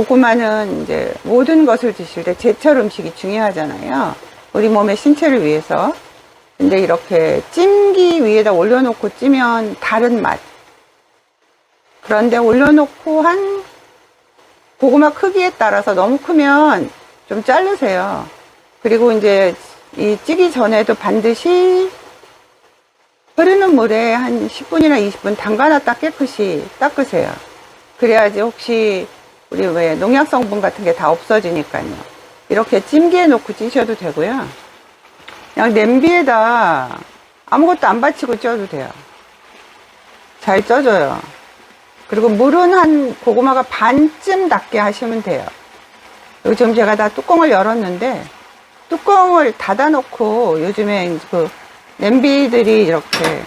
고구마는 이제 모든 것을 드실 때 제철 음식이 중요하잖아요. 우리 몸의 신체를 위해서. 근데 이렇게 찜기 위에다 올려놓고 찌면 다른 맛. 그런데 올려놓고 한 고구마 크기에 따라서 너무 크면 좀 자르세요. 그리고 이제 이 찌기 전에도 반드시 흐르는 물에 한 10분이나 20분 담가놨다 깨끗이 닦으세요. 그래야지 혹시 우리 왜 농약 성분 같은 게 다 없어지니까요. 이렇게 찜기에 놓고 찌셔도 되고요. 그냥 냄비에다 아무것도 안 받치고 쪄도 돼요. 잘 쪄져요. 그리고 물은 한 고구마가 반쯤 닿게 하시면 돼요. 요즘 제가 다 뚜껑을 열었는데 뚜껑을 닫아놓고 요즘에 그 냄비들이 이렇게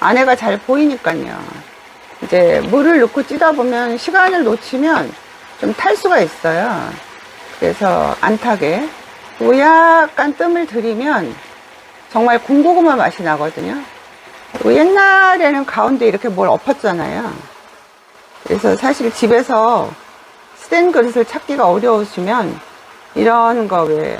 안에가 잘 보이니까요. 이제 물을 넣고 찌다 보면 시간을 놓치면 좀 탈 수가 있어요. 그래서 안 타게. 약간 뜸을 들이면 정말 군고구마 맛이 나거든요. 옛날에는 가운데 이렇게 뭘 엎었잖아요. 그래서 사실 집에서 스텐 그릇을 찾기가 어려우시면 이런 거 왜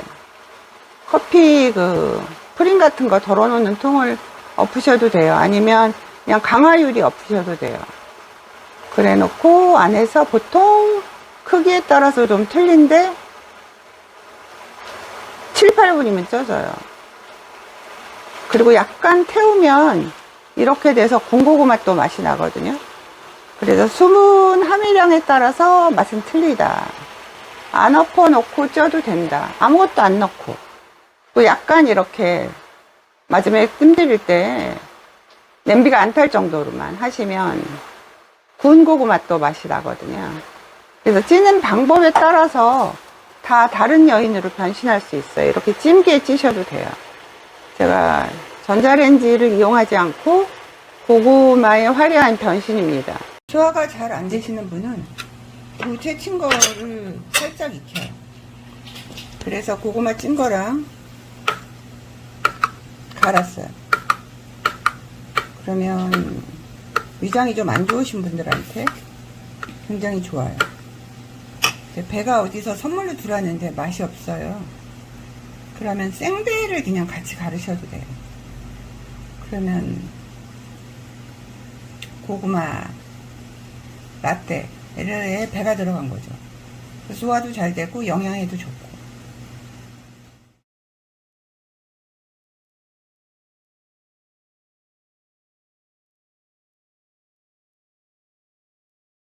커피 그 프림 같은 거 덜어놓는 통을 엎으셔도 돼요. 아니면 그냥 강화유리 엎으셔도 돼요. 그래 놓고 안에서 보통 크기에 따라서 좀 틀린데 7, 8분이면 쪄져요. 그리고 약간 태우면 이렇게 돼서 군고구마 또 맛이 나거든요. 그래서 수분 함유량에 따라서 맛은 틀리다. 안 엎어 놓고 쪄도 된다. 아무것도 안 넣고. 또 약간 이렇게 마지막에 뜸들일 때 냄비가 안 탈 정도로만 하시면 구운 고구마 또 맛이 나거든요. 그래서 찌는 방법에 따라서 다 다른 여인으로 변신할 수 있어요. 이렇게 찜기에 찌셔도 돼요. 제가 전자레인지를 이용하지 않고 고구마의 화려한 변신입니다. 소화가 잘 안 되시는 분은 이 채친 거를 살짝 익혀요. 그래서 고구마 찐 거랑 갈았어요. 그러면 위장이 좀 안 좋으신 분들한테 굉장히 좋아요. 배가 어디서 선물로 들어왔는데 맛이 없어요. 그러면 생배를 그냥 같이 가르셔도 돼요. 그러면 고구마 라떼에 배가 들어간 거죠. 소화도 잘 되고 영양에도 좋고.